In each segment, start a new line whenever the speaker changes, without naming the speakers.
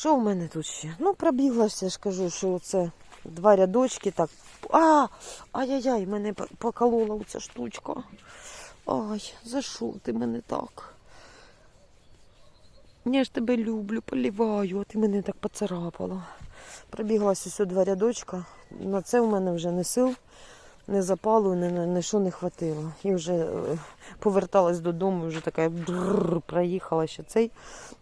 Що в мене тут ще? Ну, пробіглася, я ж кажу, що це два рядочки так. А! Ай-яй-яй, мене поколола оця штучка. Ай, за що ти мене так? Я ж тебе люблю, поліваю, а ти мене так поцарапала. Пробіглася сюди два рядочка. На це в мене вже не сил, не запалу, ні на ні що не хватило. І вже е, поверталась додому, вже така бррр, проїхала ще цей.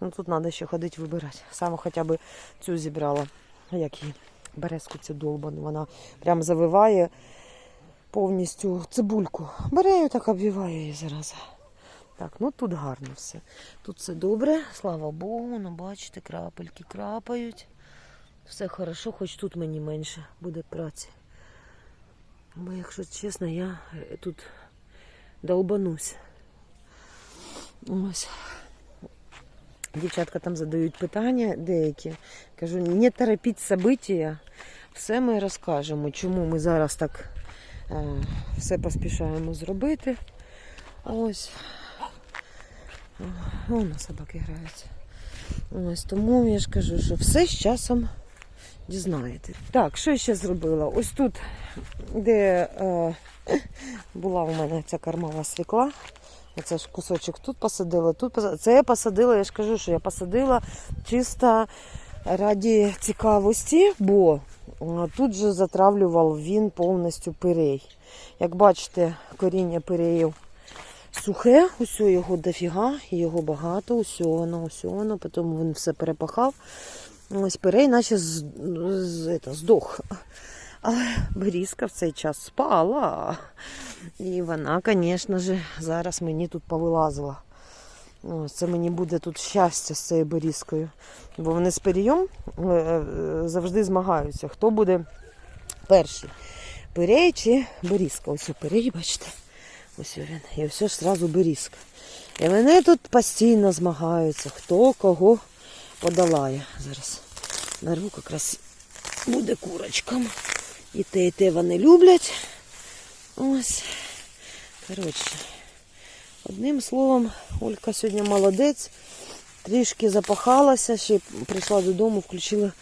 Ну тут треба ще ходити вибирати. Саме хоча б цю зібрала. Як її? Березку цю долбану. Вона прям завиває повністю цибульку. Бере і так обвіває її зараз. Так, ну тут гарно все. Тут все добре, слава Богу, ну бачите, крапельки крапають. Все хорошо, хоч тут мені менше буде праці. Бо, якщо чесно, я е, тут долбанусь. Ось. Дівчатка там задають питання деякі. Кажу, не торопіть события, все ми розкажемо, чому ми зараз так е, все поспішаємо зробити. Ось. Воно собаки граються. Ось тому я ж кажу, що все з часом дізнаєте. Так, що я ще зробила? Ось тут, де е, була у мене ця кармова свікла. Оце ж кусочок тут посадила, тут посадила. Це я посадила, я ж кажу, що я посадила чисто раді цікавості, бо е, тут же затравлював він повністю пирей. Як бачите, коріння пиреїв сухе, усе його дофіга, його багато, усе воно, усе воно, потім він все перепахав. Ось пирей наче з, з, это, здох. Але берізка в цей час спала. І вона, звісно ж, зараз мені тут повилазила. Ось це мені буде тут щастя з цією берізкою. Бо вони з пирієм е, е, завжди змагаються. Хто буде перший? Пирей чи берізка? Ось у пирей, бачите? Ось він. І все ж зразу берізка. І вони тут постійно змагаються, хто кого подолає. Зараз нарву якраз буде курочкам. І те, і те вони люблять. Ось. Коротше. Одним словом, Олька сьогодні молодець. Трішки запахалася, ще прийшла додому, включила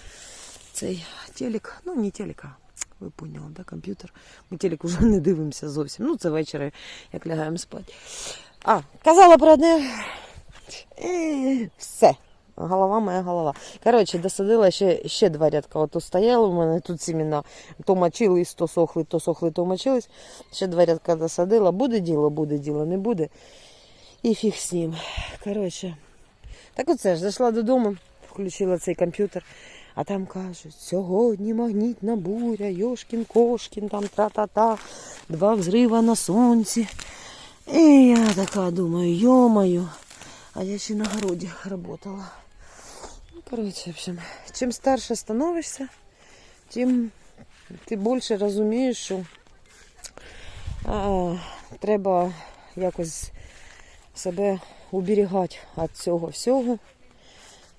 цей телек. Ну, не телек, а ви поняли, да, комп'ютер. Ми телек вже не дивимося зовсім. Ну, це ввечері, як лягаємо спати. А, казала про одне. Е, Все. Голова моя голова. Коротше, досадила ще, ще два рядка. Ото стояли у мене тут сімена. То мочились, то сохли, то сохли, то мочились. Ще два рядка досадила. Буде діло, буде діло, не буде. І фіг з ним. Коротше. Так оце ж зайшла додому, включила цей комп'ютер. А там кажуть, сьогодні магнітна буря, Йошкін Кошкін, там тра-та-та, два взрива на сонці. І я така думаю, йомаю, а я ще на городі працювала. Коротше, в общем, чим старше становишся, тим ти більше розумієш, що а, треба якось себе уберігати від цього всього.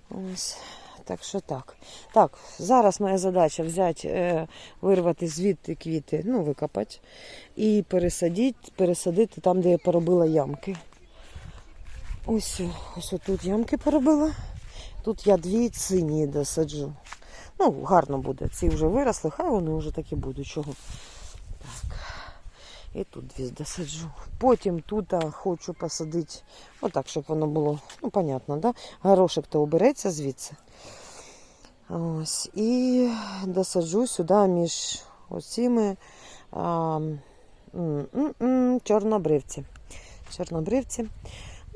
Ось. Так що так. Так, зараз моя задача взяти, е, вирвати звідти квіти, ну, викопати, і пересадити, пересадити там, де я поробила ямки. Ось, ось тут ямки поробила. Тут я дві сині досаджу. Ну, гарно буде. Ці вже виросли, хай вони вже такі будуть. Чого? Так. І тут дві досаджу. Потім тут хочу посадити, отак, щоб воно було, ну, понятно, да? Горошек то обереться звідси. Ось. І досаджу сюди між оціми а, м, м, м, чорнобривці. Чорнобривці.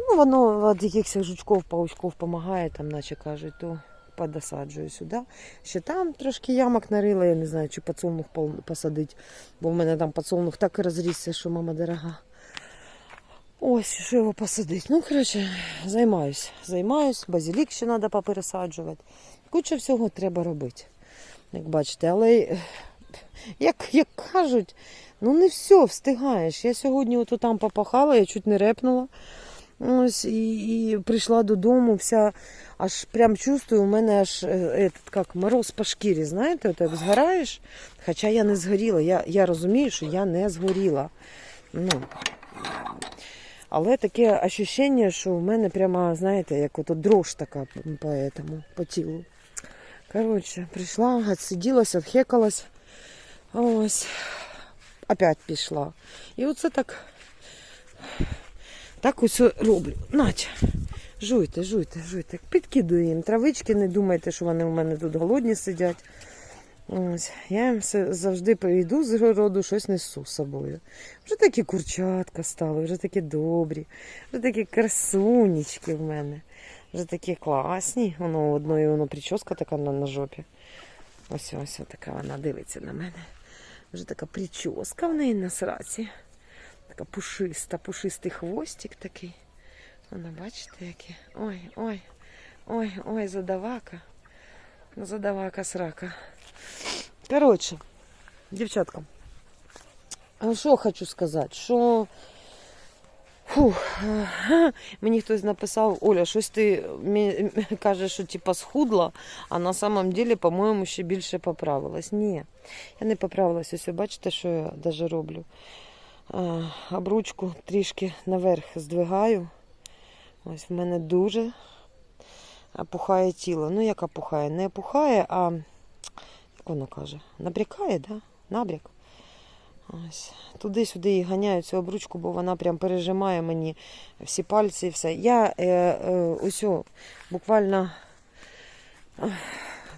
Ну, воно від якихось жучков, паучков допомагає, там, наче кажуть, то подосаджую сюди. Ще там трошки ямок нарила, я не знаю, чи подсолнух посадити, бо в мене там подсолнух так розрісся, що мама дорога. Ось, що його посадити. Ну, коротше, займаюсь. Займаюсь, базилік ще треба попересаджувати. Куча всього треба робити, як бачите. Але, е, як, як кажуть, ну не все встигаєш. Я сьогодні от там попахала, я чуть не репнула. Ось, і, і прийшла додому, вся аж прям чувствую, у мене аж е, этот, как, мороз по шкірі, знаєте, от як згораєш. Хоча я не згоріла, я, я розумію, що я не згоріла. Ну, але таке ощущення, що в мене прямо, знаєте, як ото дрож така по, этому, по тілу. Коротше, прийшла, отсиділась, отхекалась. Ось. Опять пішла. І оце так. Так ось роблю. Наче. Жуйте, жуйте, жуйте. Підкидую їм травички, не думайте, що вони у мене тут голодні сидять. Ось. Я їм все- завжди прийду з городу, щось несу з собою. Вже такі курчатка стали, вже такі добрі, вже такі красунечки в мене. Вже такі класні. Воно одної воно прическа така на, на жопі. Ось ось така вона дивиться на мене. Вже така прическа в неї на сраці. Така пушиста, пушистий хвостик такий. Вона, бачите, який. Ой, ой, ой, ой, задавака. Ну, Задавака срака. Коротше, дівчатка. Що хочу сказати? Що. Фух, мені хтось написав, Оля, щось ти кажеш, що типа схудла, а на самом деле, по-моєму, ще більше поправилась. Ні, я не поправилась. Ось бачите, що я даже роблю. Обручку трішки наверх здвигаю. Ось в мене дуже опухає тіло. Ну, як опухає? Не опухає, а як воно каже? Набрякає, да? Набряк. Туди-сюди і ганяю цю обручку, бо вона прям пережимає мені всі пальці і все. Я е, е, ось буквально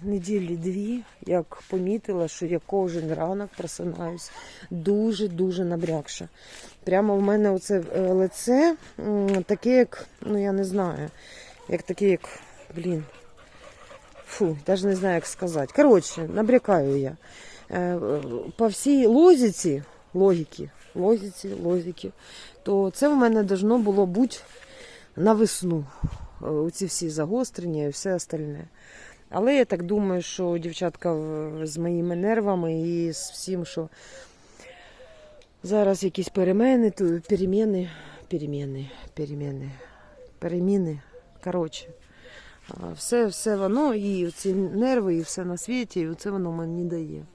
ах, неділі дві, як помітила, що я кожен ранок просинаюсь дуже-дуже набрякша. Прямо в мене оце е, лице таке, як, ну я не знаю, як таке, як, блін. Фу, навіть не знаю, як сказати. Коротше, набрякаю я. Е, По всій лозіці, логіки, логіці, логіки, то це в мене должно було бути на весну. Е, Ці всі загострення і все остальне. Але я так думаю, що дівчатка з моїми нервами і з всім, що зараз якісь перемени, то переміни, переміни, переміни, переміни. Коротше, все, все воно, і ці нерви, і все на світі, і це воно мені дає.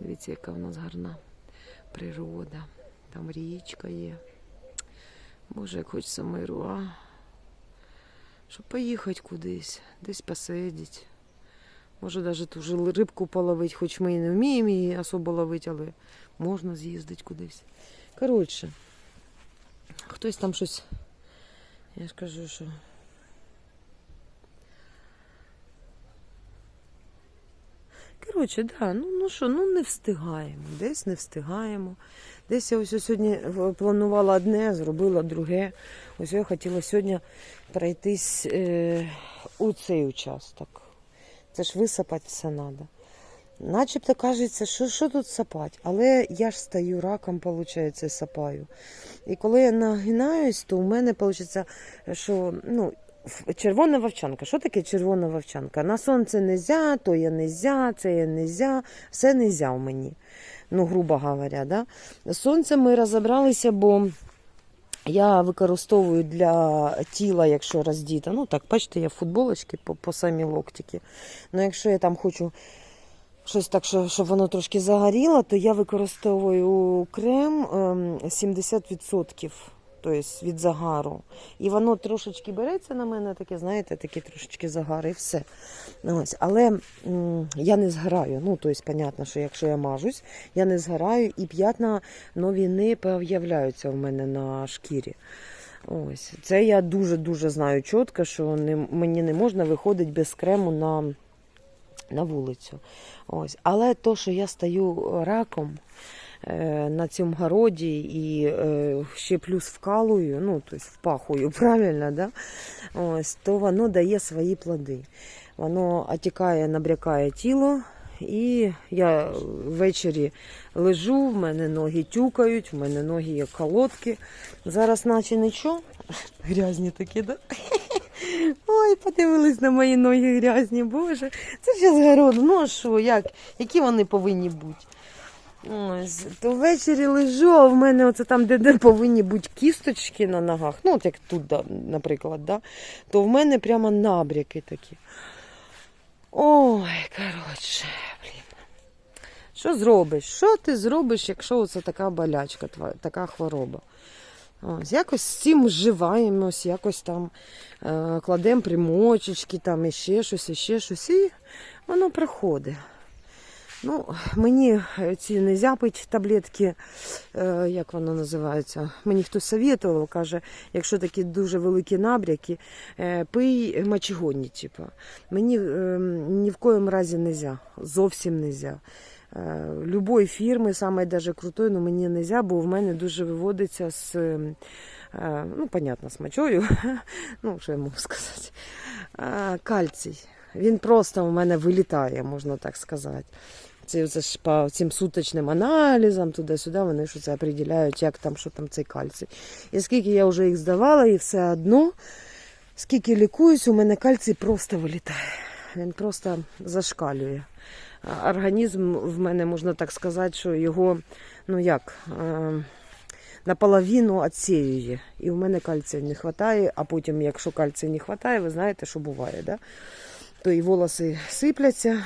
Дивіться, яка в нас гарна природа. Там річка є. Боже, як хочеться миру, а? Щоб поїхати кудись, десь посидіти. Може навіть ту же рибку половити, хоч ми і не вміємо її особо ловити, але можна з'їздити кудись. Коротше, хтось там щось. Я ж кажу, що. Коротше, да, ну, ну що, ну не встигаємо, десь не встигаємо. Десь я ось сьогодні планувала одне, зробила друге. Ось я хотіла сьогодні пройтись е, у цей участок. Це ж висипати все треба. Начебто кажеться, що, що тут сапати, але я ж стаю раком, виходить, сапаю. І коли я нагинаюсь, то у мене виходить, що ну, червона вовчанка. Що таке червона вовчанка? На сонце нельзя, то я нельзя, це я нельзя, все нельзя у мені. Ну, грубо говоря, да? З сонцем ми розібралися, бо я використовую для тіла, якщо роздіта. Ну так, бачите, я футболочки по, по самі локтики. Ну, якщо я там хочу щось так, що- щоб воно трошки загоріло, то я використовую крем ем, 70%. Тобто від загару. І воно трошечки береться на мене, таке, знаєте, такі трошечки загари і все. Ось. Але м, я не згораю. Ну, тобто, понятно, що якщо я мажусь, я не згораю і п'ятна нові не появляються в мене на шкірі. Ось. Це я дуже-дуже знаю чітко, що не, мені не можна виходити без крему на, на вулицю. Ось. Але то, що я стаю раком на цьому городі і е, ще плюс вкалую, ну, тобто впахую, правильно, да? Ось, то воно дає свої плоди. Воно отікає, набрякає тіло. І я ввечері лежу, в мене ноги тюкають, в мене ноги як колодки. Зараз наче нічого. Грязні такі, да? Ой, подивились на мої ноги грязні, боже. Це я з городу. Ну а що, як? Які вони повинні бути? Ось, то ввечері лежу, а в мене оце там, де, де повинні бути кісточки на ногах, ну от як тут, да, наприклад, да, то в мене прямо набряки такі. Ой, коротше, блін. Що зробиш? Що ти зробиш, якщо це така болячка, така хвороба? Ось, якось з цим зживаємось, якось там е, кладемо примочечки, там і ще щось, і ще щось, і воно проходить. Ну, мені ці не пити таблетки, е, як воно називається. Мені хтось советував, каже, якщо такі дуже великі набряки, е, пий мочегонні, типу. Мені е, ні в коєму разі не можна, зовсім не можна. Е, Любої фірми, саме даже крутої, ну мені не можна, бо в мене дуже виводиться з, е, е, ну, понятно, з мочою, ну, що я можу сказати, Е, кальцій. Він просто у мене вилітає, можна так сказати. Це, по цим суточним аналізам, туди-сюди, вони що це определяють, як там, що там цей кальцій. І скільки я вже їх здавала, і все одно, скільки лікуюсь, у мене кальцій просто вилітає. Він просто зашкалює. Організм в мене, можна так сказати, що його, ну як, е, наполовину відсіює. І в мене кальцію не вистачає, а потім, якщо кальцію не вистачає, ви знаєте, що буває, да? то і волоси сипляться,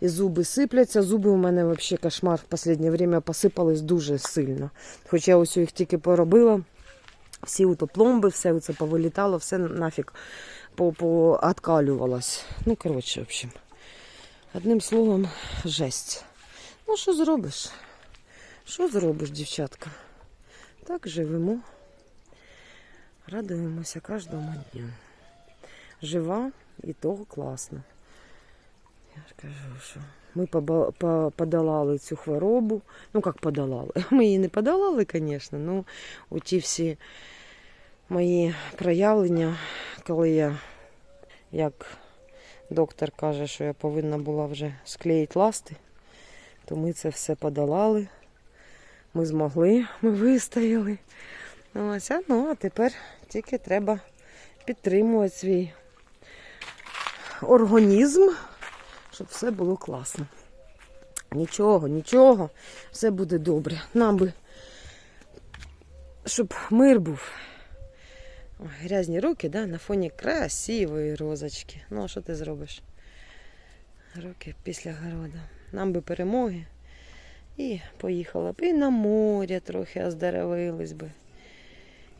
і зуби сипляться. Зуби у мене взагалі кошмар в останнє время посипались дуже сильно. Хоча я ось їх тільки поробила, всі ото пломби, все це повилітало, все нафіг пооткалювалось. Ну, коротше, в общем. Одним словом, жесть. Ну, що зробиш? Що зробиш, дівчатка? Так живемо. Радуємося кожному дню. Жива і того класно. Я ж кажу, що ми подолали цю хворобу. Ну, як подолали? Ми її не подолали, звісно. Ну, оті всі мої проявлення, коли я, як доктор каже, що я повинна була вже склеїти ласти, то ми це все подолали. Ми змогли, ми вистояли. Ось, а, ну, а тепер тільки треба підтримувати свій організм, щоб все було класно. Нічого, нічого, все буде добре. Нам би, щоб мир був. Ой, грязні руки, да, на фоні красивої розочки. Ну, а що ти зробиш? Руки після городу. Нам би перемоги. І поїхала б і на море трохи оздоровились би.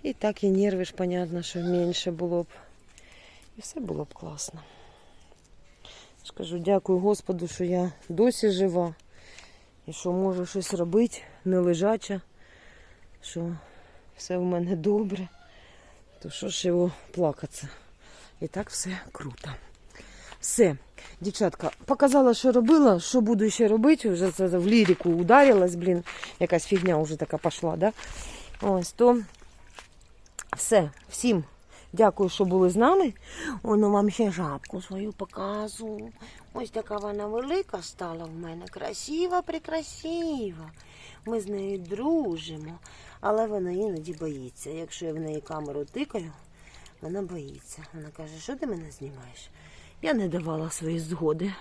І так і нерви ж, понятно, що менше було б. І все було б класно. Скажу, дякую Господу, що я досі жива. І що можу щось робити, не лежача, що все в мене добре. То що ж його плакатися? І так все круто. Все, дівчатка, показала, що робила, що буду ще робити. Вже це в лірику ударилась, блін, якась фігня вже така пішла, да? Ось то все, всім дякую, що були з нами. Воно вам ще жабку свою показую. Ось така вона велика стала в мене. Красива, прикрасива. Ми з нею дружимо, але вона іноді боїться. Якщо я в неї камеру тикаю, вона боїться. Вона каже, що ти мене знімаєш? Я не давала свої згоди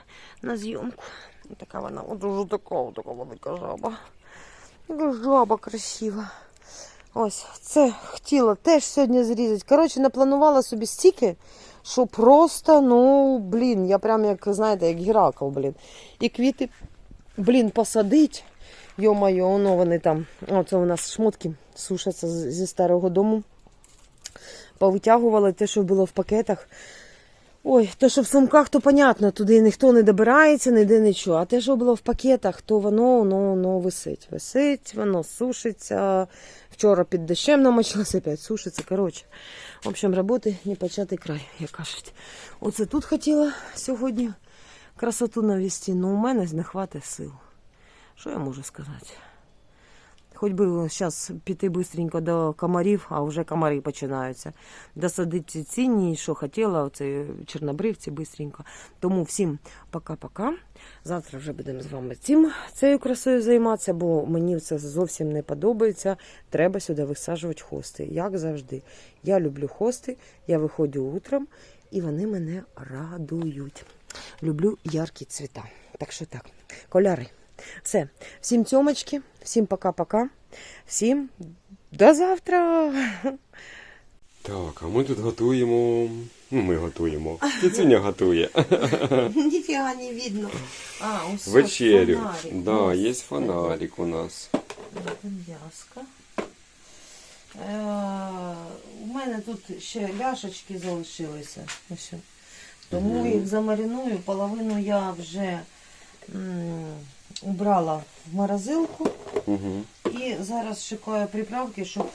на зйомку. Така вона, от дуже така, така велика жаба. Жаба красива. Ось, це хотіла теж сьогодні зрізати. Коротше, напланувала собі стільки, що просто, ну, блін, я прям як, знаєте, як Геракл, блін. І квіти, блін, посадить. Йо-моє, воно вони там. Оце у нас шмотки сушаться зі старого дому. Повитягували те, що було в пакетах. Ой, те, що в сумках, то понятно, туди ніхто не добирається, ніде нічого. А те, що було в пакетах, то воно, воно, воно висить. Висить, воно сушиться. Вчора під дощем намочилося, опять сушиться. Коротше, в общем, роботи не початий край, як кажуть. Оце тут хотіла сьогодні красоту навести, але у мене не хватить сил. Що я можу сказати? Хоч би зараз піти швидко до комарів, а вже комари починаються. Досадити ці цінні, що хотіла, оце чорнобривці швидко. Тому всім пока-пока. Завтра вже будемо з вами цим цією красою займатися, бо мені це зовсім не подобається. Треба сюди висаджувати хости. Як завжди. Я люблю хости, я виходжу утром і вони мене радують. Люблю яркі цвіта. Так що так, коляри. Все, всім цьомочки, всім пока-пока, всім до завтра.
Так, а ми тут готуємо. Ну, ми готуємо. Кіцюня готує.
Ніфіга не видно. А, ось
Вечерю.
фонарик.
Да, є фонарик у нас.
Е, у мене тут ще ляшечки залишилися. Ось. Тому їх замариную. Половину я вже м, убрала в морозилку.
Угу.
І зараз шукаю приправки, щоб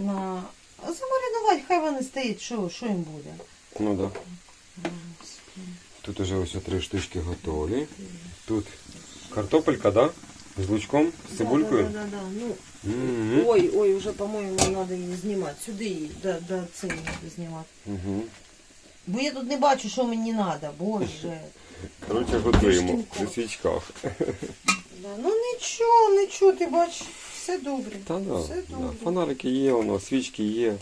на... замаринувати. Хай вони стоять, що, що їм буде.
Ну да. Тут уже ось три штучки готові. Тут картопелька, да? З лучком, з цибулькою.
Да, да, да, да. Ну,
Угу.
Ой, ой, уже, по-моєму, треба її знімати. Сюди її, до, до цієї знімати.
Угу.
Бо я тут не бачу, що мені треба, боже.
Коротше, готуємо
Трішки
свічках.
Да, ну нічого, нічого, ти бачиш, все добре.
Та да,
Все
да.
добре.
Фонарики є, воно, свічки є.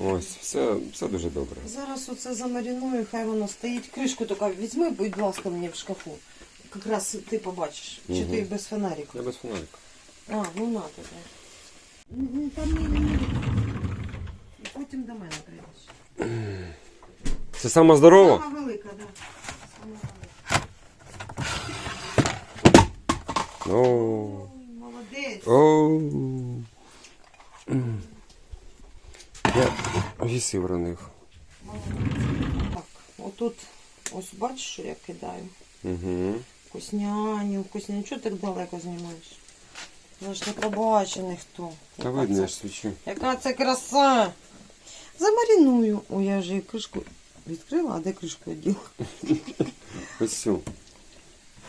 Ось, все, все дуже добре.
Зараз оце замариную, хай воно стоїть. Кришку тільки візьми, будь ласка, мені в шкафу. Якраз ти побачиш. Чи
Мгм.
ти без фонарика?
Я без фонарика.
А, ну на тебе. Ну, Там не, потім до мене прийдеш.
Це сама здорова?
Сама велика, так. Да. Сама велика.
О,
Ой, молодець.
о. Я вісив на них.
Так, отут, ось бачиш, що я кидаю.
Угу.
Вкусняню, вкусняню. Чого так далеко знімаєш? Я ж не побачив ніхто.
Та
Яка
видно,
це-
ж свічу.
Яка це краса! Замариную. Ой, я вже і кришку відкрила, а де кришку я діла?
Ось цю.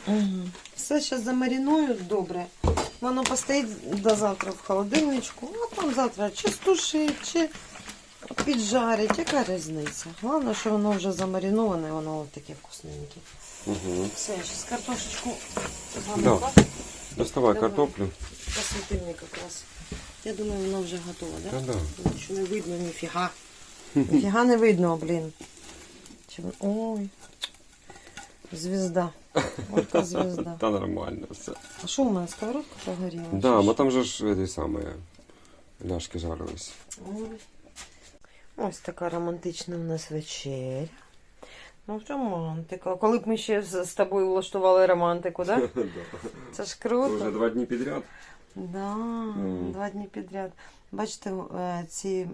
Угу. Все зараз замариную добре. Воно постоїть до завтра в холодильничку, а там завтра чи стушить, чи піджарить, яка різниця. Головне, що воно вже замариноване, воно таке вкусненьке.
Угу.
Все, зараз картошечку
Да.
замовила.
Доставай
Давай.
картоплю.
Посвітильник якраз. Я думаю, воно вже готове,
Та
так?
да.
Тому що не видно ніфіга. Ніфіга не видно, блін. Чи вон- Ой. Звізда. Олька звізда.
Та нормально все.
А що у мене сковородка прогоріла?
Да,
Чи
бо
що?
там же ж ті самі ляшки жарились.
Ой. Ось така романтична у нас вечеря. Ну, романтика. Коли б ми ще з з тобою влаштували романтику, так? Да? Це ж круто.
два дні підряд.
Да,
Мгм.
два дні підряд. Бачите, е, ці,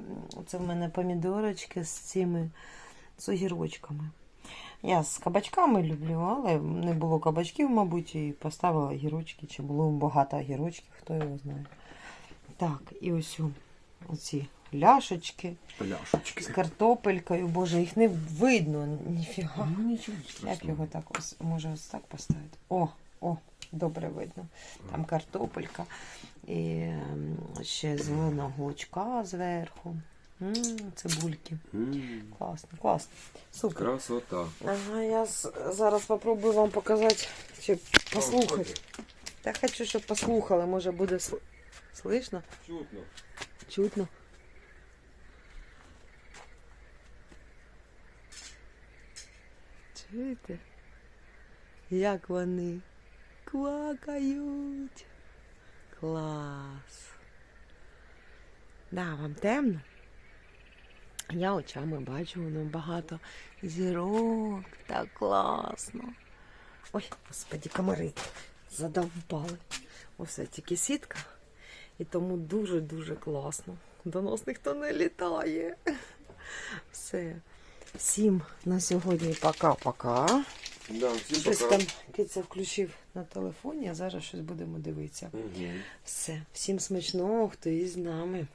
це в мене помідорочки з цими з огірочками. Я з кабачками люблю, але не було кабачків, мабуть, і поставила огірочки, чи було багато огірочків, хто його знає. Так, і ось оці ляшечки
Ляшечки.
з картопелькою. Боже, їх не видно, ніфіга.
Ну, нічого
Як його так ось може ось так поставити? О, о, добре видно. Там картопелька і ем, ще зеленого лучка зверху. М, цибульки.
М,
Класно, класно. Супер.
Красота.
Ага, я з- зараз попробую вам показати чи послухати. Та хочу, щоб послухали, може буде сл- слышно,
Чутно.
чутно. Чуєте? Як вони квакають. Клас. Да, вам темно? Я очами бачу, воно багато зірок. Так класно. Ой, господі, комари задовбали. Оце тільки сітка. І тому дуже-дуже класно. До нас ніхто не літає. Все. Всім на сьогодні пока-пока.
Да,
Щось
пока.
там киця включив на телефоні, а зараз щось будемо дивитися.
Угу.
Все, всім смачного, хто із нами.